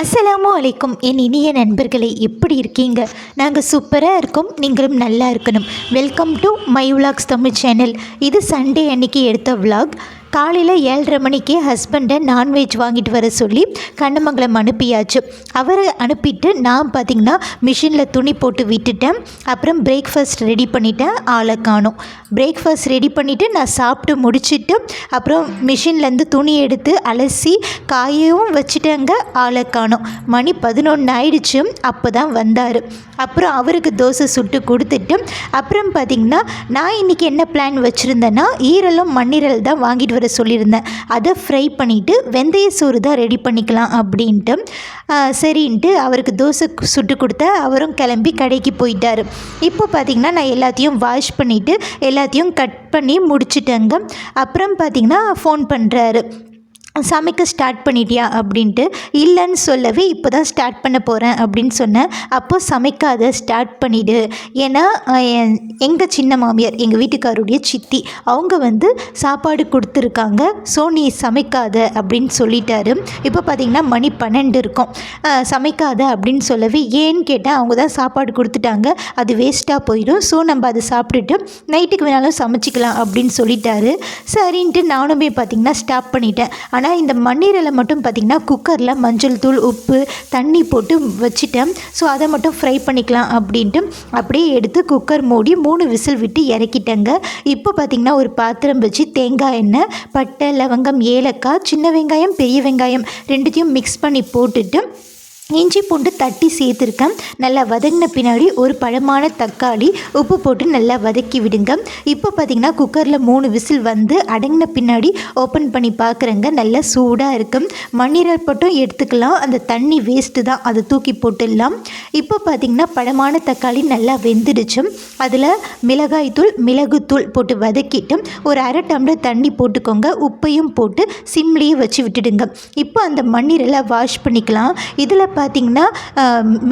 அஸ்ஸலாமு அலைக்கும் என் இனிய நண்பர்களே எப்படி இருக்கீங்க? நாங்கள் சூப்பராக இருக்கோம் நீங்களும் நல்லா இருக்கணும். Welcome to my vlogs Tamil channel இது சண்டே அன்னைக்கு எடுத்த விலாக் காலையில் ஏழரை மணிக்கே ஹஸ்பண்டை நான்வெஜ் வாங்கிட்டு வர சொல்லி கண்ணமங்கலம் அனுப்பியாச்சு. அவரை அனுப்பிட்டு நான் பார்த்திங்கன்னா மிஷினில் துணி போட்டு விட்டுட்டேன். அப்புறம் பிரேக்ஃபாஸ்ட் ரெடி பண்ணிட்டேன் ஆளை காணும். பிரேக்ஃபாஸ்ட் ரெடி பண்ணிவிட்டு நான் சாப்பிட்டு முடிச்சுட்டு அப்புறம் மிஷின்லேருந்து துணி எடுத்து அலசி காயவும் வச்சுட்டேங்க ஆளை காணும். மணி பதினொன்று ஆயிடுச்சு அப்போ தான் வந்தார். அப்புறம் அவருக்கு தோசை சுட்டு கொடுத்துட்டு அப்புறம் பார்த்திங்கன்னா நான் இன்றைக்கி என்ன பிளான் வச்சுருந்தேன்னா ஈரலும் மண்ணீரல் தான் வாங்கிட்டு வர சொல்லியிருந்தேன். அதை ஃப்ரை பண்ணிவிட்டு வெந்தய சோறு தான் ரெடி பண்ணிக்கலாம் அப்படின்ட்டு சரின்ட்டு அவருக்கு தோசை சுட்டு கொடுத்த அவரும் கிளம்பி கடைக்கு போயிட்டார். இப்போ பார்த்திங்கன்னா நான் எல்லாத்தையும் வாஷ் பண்ணிவிட்டு எல்லாத்தையும் கட் பண்ணி முடிச்சிட்டேங்க. அப்புறம் பார்த்திங்கன்னா ஃபோன் பண்ணுறாரு சமைக்க ஸ்டார்ட் பண்ணிட்டியா அப்படின்ட்டு இல்லைன்னு சொல்லவே இப்போ தான் ஸ்டார்ட் பண்ண போகிறேன் அப்படின்னு சொன்னேன். அப்போது சமைக்காத ஸ்டார்ட் பண்ணிடு. ஏன்னா எங்கள் சின்ன மாமியார் எங்கள் வீட்டுக்காருடைய சித்தி அவங்க வந்து சாப்பாடு கொடுத்துருக்காங்க. ஸோ நீ சமைக்காத அப்படின்னு சொல்லிட்டாரு. இப்போ பார்த்தீங்கன்னா மணி பன்னெண்டு இருக்கும். சமைக்காத அப்படின்னு சொல்லவே ஏன்னு கேட்டால் அவங்க தான் சாப்பாடு கொடுத்துட்டாங்க. அது வேஸ்ட்டாக போயிடும். ஸோ நம்ம அதை சாப்பிட்டுட்டு நைட்டுக்கு வேணாலும் சமைச்சிக்கலாம் அப்படின்னு சொல்லிட்டாரு. சரின்ட்டு நானுமே பார்த்திங்கன்னா ஸ்டாப் பண்ணிட்டேன். ஆனால் இந்த மண்ணீரலை மட்டும் பார்த்திங்கன்னா குக்கரில் மஞ்சள் தூள் உப்பு தண்ணி போட்டு வச்சுட்டேன். ஸோ அதை மட்டும் ஃப்ரை பண்ணிக்கலாம் அப்படின்ட்டு அப்படியே எடுத்து குக்கர் மூடி மூணு விசில் விட்டு இறக்கிட்டேங்க. இப்போ பார்த்திங்கன்னா ஒரு பாத்திரம் வச்சு தேங்காய் எண்ணெய் பட்டை லவங்கம் ஏலக்காய் சின்ன வெங்காயம் பெரிய வெங்காயம் ரெண்டுத்தையும் மிக்ஸ் பண்ணி போட்டுட்டு இஞ்சி பூண்டு தட்டி சேர்த்துருக்கேன் நல்லா வதங்கின பின்னாடி ஒரு பழமான தக்காளி. உப்பு போட்டு நல்லா வதக்கி விடுங்க. இப்போ பார்த்திங்கன்னா குக்கரில் மூணு விசில் வந்து அடங்கின பின்னாடி ஓப்பன் பண்ணி பார்க்குறேங்க நல்லா சூடாக இருக்கும் மண்ணீரல் போட்டும் எடுத்துக்கலாம். அந்த தண்ணி வேஸ்ட்டு தான். அதை தூக்கி போட்டுடலாம். இப்போ பார்த்தீங்கன்னா பழமான தக்காளி நல்லா வெந்துடுச்சு. அதில் மிளகாய்த்தூள் மிளகுத்தூள் போட்டு வதக்கிட்டு ஒரு அரை டம்ளர் தண்ணி போட்டுக்கோங்க. உப்பையும் போட்டு சிம்லேயே வச்சு விட்டுடுங்க. இப்போ அந்த மண்ணீரெல்லாம் வாஷ் பண்ணிக்கலாம். இதில் பார்த்தீங்கன்னா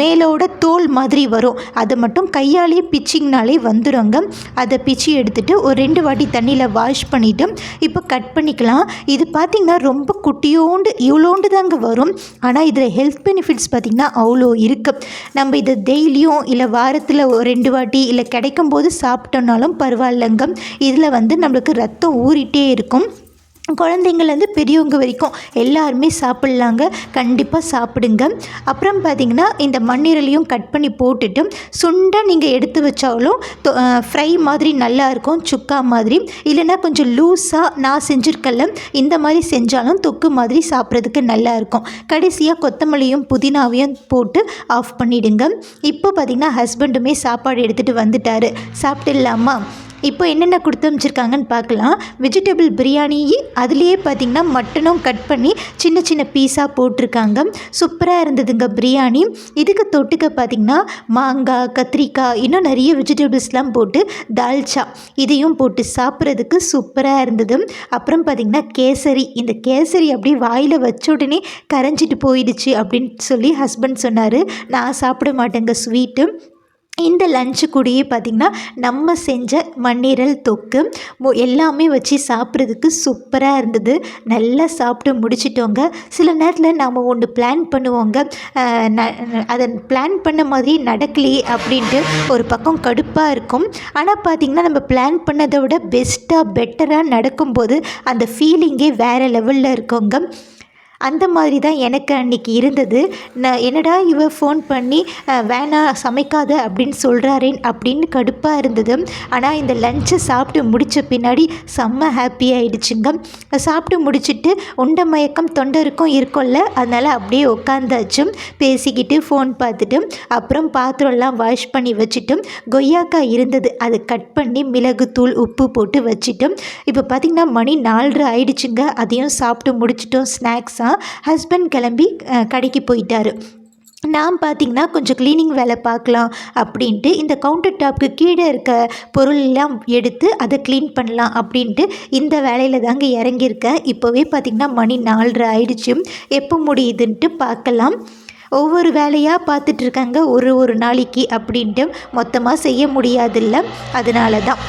மேலோட தோல் மாதிரி வரும். அதை மட்டும் கையாலேயே பிச்சிங்னாலே வந்துடுங்க அதை பிச்சு எடுத்துகிட்டு ஒரு ரெண்டு வாட்டி தண்ணியில் வாஷ் பண்ணிவிட்டு இப்போ கட் பண்ணிக்கலாம். இது பார்த்திங்கன்னா ரொம்ப குட்டியோண்டு இவ்வளோண்டு தாங்க வரும். ஆனால் இதில் ஹெல்த் பெனிஃபிட்ஸ் பார்த்திங்கன்னா அவ்வளோ இருக்குது நம்ம இதை டெய்லியும் இல்லை வாரத்தில் ஒரு ரெண்டு வாட்டி இல்லை கிடைக்கும் போது சாப்பிட்டோம்னாலும் பரவாயில்லைங்க. இதில் வந்து நம்மளுக்கு ரத்தம் ஊறிட்டே இருக்கும். குழந்தைங்கள்லேருந்து பெரியவங்க வரைக்கும் எல்லாருமே சாப்பிட்லாங்க. கண்டிப்பாக சாப்பிடுங்க. அப்புறம் பார்த்திங்கன்னா இந்த மண்ணீரலையும் கட் பண்ணி போட்டுட்டு சுண்டை நீங்கள் எடுத்து வச்சாலும் ஃப்ரை மாதிரி நல்லா இருக்கும் சுக்கா மாதிரி. இல்லைன்னா கொஞ்சம் லூஸாக நான் செஞ்சுருக்கல இந்த மாதிரி செஞ்சாலும் தொக்கு மாதிரி சாப்பிட்றதுக்கு நல்லாயிருக்கும் கடைசியாக கொத்தமல்லியும் புதினாவையும் போட்டு ஆஃப் பண்ணிவிடுங்க இப்போ பார்த்திங்கன்னா ஹஸ்பண்டுமே சாப்பாடு எடுத்துகிட்டு வந்துட்டார். சாப்பிட்டுடலாமா? இப்போ என்னென்ன கொடுத்து அமைச்சிருக்காங்கன்னு பார்க்கலாம். வெஜிடபிள் பிரியாணி அதுலேயே பார்த்தீங்கன்னா மட்டனும் கட் பண்ணி சின்ன சின்ன பீஸாக போட்டிருக்காங்க. சூப்பராக இருந்ததுங்க பிரியாணி. இதுக்கு தொட்டுக்க பார்த்தீங்கன்னா மாங்காய் கத்திரிக்காய் இன்னும் நிறைய வெஜிடபிள்ஸ்லாம் போட்டு தால்ச்சா இதையும் போட்டு சாப்பிட்றதுக்கு சூப்பராக இருந்தது. அப்புறம் பார்த்திங்கன்னா கேசரி. இந்த கேசரி அப்படியே வாயில் வச்ச உடனே கரைஞ்சிட்டு போயிடுச்சு அப்படின்னு சொல்லி ஹஸ்பண்ட் சொன்னார். நான் சாப்பிட மாட்டேங்க ஸ்வீட்டு இந்த லஞ்சு கூடயே பார்த்திங்கன்னா நம்ம செஞ்ச மண்ணீரல் தொக்கு எல்லாமே வச்சு சாப்பிட்றதுக்கு சூப்பராக இருந்தது. நல்லா சாப்பிட்டு முடிச்சிட்டோங்க. சில நேரத்தில் நாம் ஒன்று பிளான் பண்ணுவோங்க. ந- அதை பிளான் பண்ண மாதிரி நடக்கலையே அப்படின்ட்டு ஒரு பக்கம் கடுப்பாக இருக்கும். ஆனால் பார்த்திங்கன்னா நம்ம பிளான் பண்ணதை விட பெஸ்ட்டாக பெட்டராக நடக்கும்போது அந்த ஃபீலிங்கே வேறு லெவலில் இருக்கோங்க. அந்த மாதிரி தான் எனக்கு அன்றைக்கி இருந்தது. நான் என்னடா இவ ஃபோன் பண்ணி வேணாம் சமைக்காத அப்படின்னு சொல்கிறாரேன் அப்படின்னு கடுப்பாக இருந்தது. ஆனால் இந்த லஞ்சை சாப்பிட்டு முடித்த பின்னாடி செம்ம ஹாப்பி ஆயிடுச்சுங்க. சாப்பிட்டு முடிச்சிட்டு உண்ட மயக்கம் தொண்டருக்கும் இருக்கும்ல அதனால் அப்படியே உட்காந்தாச்சு பேசிக்கிட்டு ஃபோன் பார்த்துட்டு அப்புறம் பாத்திரம்லாம் வாஷ் பண்ணி வச்சுட்டு கொய்யாக்காய் இருந்தது. அதை கட் பண்ணி மிளகுத்தூள் உப்பு போட்டு வச்சுட்டு இப்போ பார்த்திங்கன்னா மணி நாலரை ஆயிடுச்சுங்க. அதையும் சாப்பிட்டு முடிச்சிட்டோம் ஸ்நாக்ஸாக ஹஸ்பண்ட் கிளம்பி கடைக்கு போயிட்டார். நான் பார்த்தீங்கன்னா கொஞ்சம் க்ளீனிங் வேலை பார்க்கலாம் அப்படின்ட்டு இந்த கவுண்டர் டாப்க்கு கீழே இருக்க பொருள் எல்லாம் எடுத்து அதை க்ளீன் பண்ணலாம் அப்படின்ட்டு இந்த வேலையில் தாங்க இறங்கியிருக்கேன் இப்போவே பார்த்திங்கன்னா மணி நாலரை ஆயிடுச்சு. எப்போ முடியுதுன்ட்டு பார்க்கலாம். ஒவ்வொரு வேலையாக பார்த்துட்ருக்காங்க ஒரு ஒரு நாளைக்கு அப்படின்ட்டு மொத்தமாக செய்ய முடியாதில்ல. அதனால தான்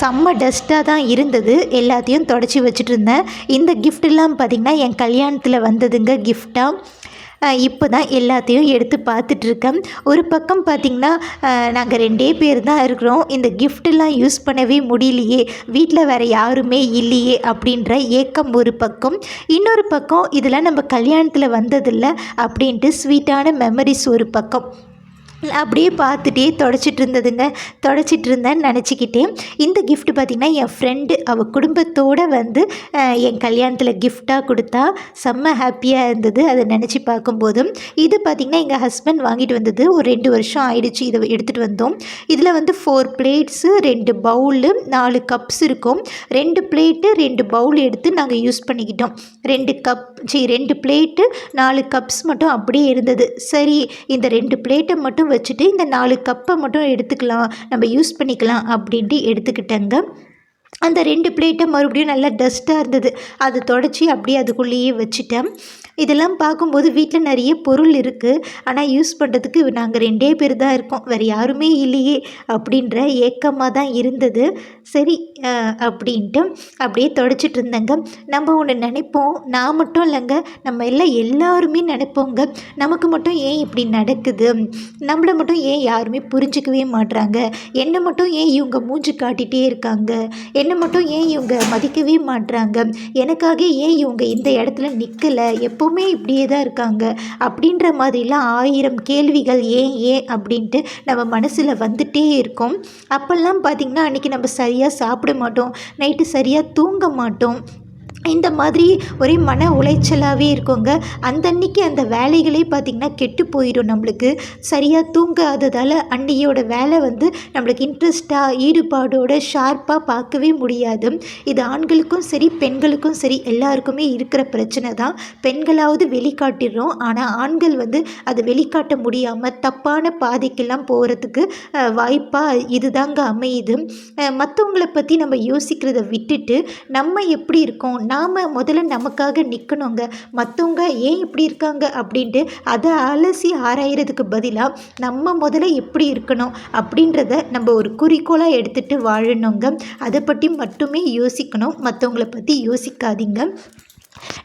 செம்ம டஸ்ட்டாக தான் இருந்தது. எல்லாத்தையும் தொடச்சி வச்சுட்டு இருந்தேன் இந்த கிஃப்டெல்லாம் பார்த்திங்கன்னா என் கல்யாணத்தில் வந்ததுங்க கிஃப்டாக இப்போ தான் எல்லாத்தையும் எடுத்து பார்த்துட்ருக்கேன் ஒரு பக்கம் பார்த்திங்கன்னா நாங்கள் ரெண்டே பேர் தான் இருக்கிறோம். இந்த கிஃப்டெல்லாம் யூஸ் பண்ணவே முடியலையே. வீட்டில் வேறு யாருமே இல்லையே அப்படின்ற ஏக்கம் ஒரு பக்கம். இன்னொரு பக்கம் இதெல்லாம் நம்ம கல்யாணத்தில் வந்ததில்லை அப்படின்ட்டு ஸ்வீட்டான மெமரிஸ் ஒரு பக்கம். அப்படியே பார்த்துட்டே தொடச்சிட்டு இருந்ததுங்க. தொடச்சிட்டு இருந்தேன்னு நினச்சிக்கிட்டேன். இந்த கிஃப்ட் பார்த்திங்கன்னா என் ஃப்ரெண்டு அவள் குடும்பத்தோடு வந்து என் கல்யாணத்தில் கிஃப்டாக கொடுத்தா செம்ம ஹாப்பியாக இருந்தது. அதை நினச்சி பார்க்கும்போதும் இது பார்த்திங்கன்னா எங்கள் ஹஸ்பண்ட் வாங்கிட்டு வந்தது. ஒரு ரெண்டு வருஷம் ஆயிடுச்சு இதை எடுத்துகிட்டு வந்தோம். இதில் வந்து ஃபோர் பிளேட்ஸு ரெண்டு பவுலு நாலு கப்ஸ் இருக்கும். ரெண்டு பிளேட்டு ரெண்டு பவுல் எடுத்து நாங்கள் யூஸ் பண்ணிக்கிட்டோம். ரெண்டு கப் சரி ரெண்டு பிளேட்டு நாலு கப்ஸ் மட்டும் அப்படியே இருந்தது. சரி இந்த ரெண்டு பிளேட்டை மட்டும் வச்சுட்டு இந்த நாலு கப்பை மட்டும் எடுத்துக்கலாம். நம்ம யூஸ் பண்ணிக்கலாம் அப்படின்ட்டு எடுத்துக்கிட்டேங்க. அந்த ரெண்டு பிளேட்டை மறுபடியும் நல்லா டஸ்ட்டாக இருந்தது. அதை தொடச்சி அப்படியே அதுக்குள்ளேயே வச்சுட்டேன். இதெல்லாம் பார்க்கும்போது வீட்டில் நிறைய பொருள் இருக்குது ஆனால் யூஸ் பண்ணுறதுக்கு நாங்கள் ரெண்டே பேர் தான் இருக்கோம். வேறு யாருமே இல்லையே அப்படின்ற ஏக்கமாக தான் இருந்தது. சரி அப்படின்ட்டு அப்படியே தொடச்சிட்டு இருந்தேங்க. நம்ம ஒன்று நினைப்போம். நான் மட்டும் இல்லைங்க. நம்ம எல்லாம் எல்லாருமே நினைப்போங்க. நமக்கு மட்டும் ஏன் இப்படி நடக்குது? நம்மளை மட்டும் ஏன் யாருமே புரிஞ்சிக்கவே மாட்றாங்க? என்னை மட்டும் ஏன் இவங்க மூஞ்சி காட்டிகிட்டே இருக்காங்க? என்னை மட்டும் ஏன் இவங்க மதிக்கவே மாட்டுறாங்க எனக்காக ஏன் இவங்க இந்த இடத்துல நிற்கலை எப்போவுமே இப்படியே தான் இருக்காங்க. அப்படின்ற மாதிரிலாம் ஆயிரம் கேள்விகள் ஏன் ஏன் அப்படின்ட்டு நம்ம மனசில் வந்துட்டே இருக்கும். அப்போல்லாம் பார்த்திங்கன்னா அன்றைக்கி நம்ம சரியாக சாப்பிட மாட்டோம். நைட்டு சரியாக தூங்க மாட்டோம். இந்த மாதிரி ஒரே மன உளைச்சலாகவே இருக்குங்க. அந்த அன்னைக்கு அந்த வேலைகளே பார்த்திங்கன்னா கெட்டு போயிடும் நம்மளுக்கு. சரியாக தூங்காததால் அன்னையோட வேலை வந்து நம்மளுக்கு இன்ட்ரெஸ்ட்டாக ஈடுபாடோட ஷார்ப்பாக பார்க்கவே முடியாது. இது ஆண்களுக்கும் சரி பெண்களுக்கும் சரி எல்லாருக்குமே இருக்கிற பிரச்சனை தான். பெண்களாவது வெளிக்காட்டிடுறோம். ஆனால் ஆண்கள் வந்து அதை வெளிக்காட்ட முடியாமல் தப்பான பாதைக்கெல்லாம் போகிறதுக்கு வாய்ப்பாக இதுதாங்க அமையுது. மற்றவங்களை பற்றி நம்ம யோசிக்கிறத விட்டுட்டு நம்ம எப்படி இருக்கோம்? நாம் முதல்ல நமக்காக நிற்கணுங்க மற்றவங்க ஏன் இப்படி இருக்காங்க அப்படின்ட்டு அதை அலசி ஆராயிறதுக்கு பதிலாக நம்ம முதல்ல எப்படி இருக்கணும் அப்படின்றத நம்ம ஒரு குறிக்கோளாக எடுத்துகிட்டு வாழணுங்க. அதை பற்றி மட்டுமே யோசிக்கணும். மற்றவங்கள பற்றி யோசிக்காதீங்க.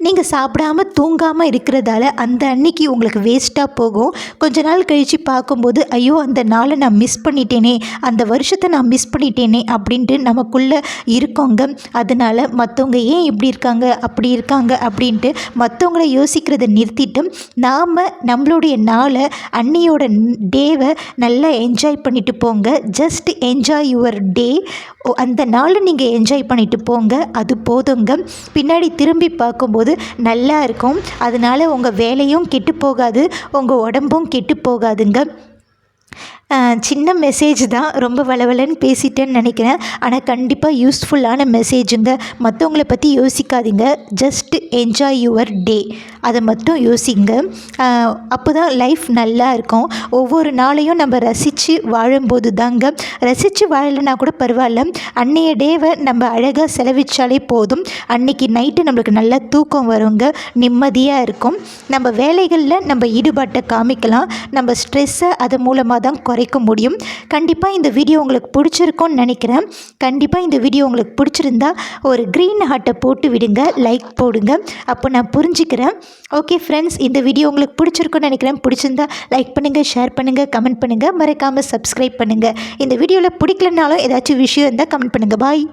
நீங்கள் சாப்பிடாம தூங்காமல் இருக்கிறதால அந்த அன்னைக்கு உங்களுக்கு வேஸ்ட்டாக போகும். கொஞ்ச நாள் கழித்து பார்க்கும்போது ஐயோ அந்த நாளை நான் மிஸ் பண்ணிட்டேனே அந்த வருஷத்தை நான் மிஸ் பண்ணிட்டேனே அப்படின்ட்டு நமக்குள்ளே இருக்கோங்க. அதனால் மற்றவங்க ஏன் இப்படி இருக்காங்க அப்படி இருக்காங்க அப்படின்ட்டு மற்றவங்கள யோசிக்கிறத நிறுத்திட்டு நாம் நம்மளுடைய நாளை அன்னியோட டேவை நல்லா என்ஜாய் பண்ணிட்டு போங்க. ஜஸ்ட் என்ஜாய் யுவர் டே அந்த நாளை நீங்கள் என்ஜாய் பண்ணிட்டு போங்க. அது போதுங்க. பின்னாடி திரும்பி பார்க்கும்போது நல்லா இருக்கும். அதனால உங்கள் வேலையும் கெட்டு போகாது. உங்கள் உடம்பும் கெட்டு போகாதுங்க. சின்ன மெசேஜ் தான் ரொம்ப வளவலன்னு பேசிட்டேன்னு நினைக்கிறேன். ஆனால் கண்டிப்பாக யூஸ்ஃபுல்லான மெசேஜுங்க மற்றவங்கள பற்றி யோசிக்காதீங்க. ஜஸ்ட் என்ஜாய் யுவர் டே அதை மட்டும் யோசிங்க. அப்போ தான் லைஃப் நல்லா இருக்கும். ஒவ்வொரு நாளையும் நம்ம ரசித்து வாழும்போது தாங்க ரசித்து வாழலைன்னா கூட பரவாயில்ல. அன்னைய டேவை நம்ம அழகாக செலவிச்சாலே போதும். அன்னைக்கு நைட்டு நம்மளுக்கு நல்லா தூக்கம் வருங்க. நிம்மதியாக இருக்கும். நம்ம வேலைகளில் நம்ம ஈடுபாட்டை காமிக்கலாம். நம்ம ஸ்ட்ரெஸ்ஸை அது மூலமாக தான் குறைக்க முடியும். கண்டிப்பாக இந்த வீடியோ உங்களுக்கு பிடிச்சிருக்கும்னு நினைக்கிறேன். கண்டிப்பாக இந்த வீடியோ உங்களுக்கு பிடிச்சிருந்தா ஒரு க்ரீன் ஹார்ட்டை போட்டு விடுங்க லைக் போடுங்க. அப்போ நான் புரிஞ்சுக்கிறேன். ஓகே ஃப்ரெண்ட்ஸ் இந்த வீடியோ உங்களுக்கு பிடிச்சிருக்கும்னு நினைக்கிறேன். பிடிச்சிருந்தா லைக் பண்ணுங்கள் ஷேர் பண்ணுங்கள் கமெண்ட் பண்ணுங்கள் மறக்காமல் சப்ஸ்கிரைப் பண்ணுங்கள் இந்த வீடியோவில் பிடிக்கலனாலும் ஏதாச்சும் விஷயம் இருந்தால் கமெண்ட் பண்ணுங்கள் பாய்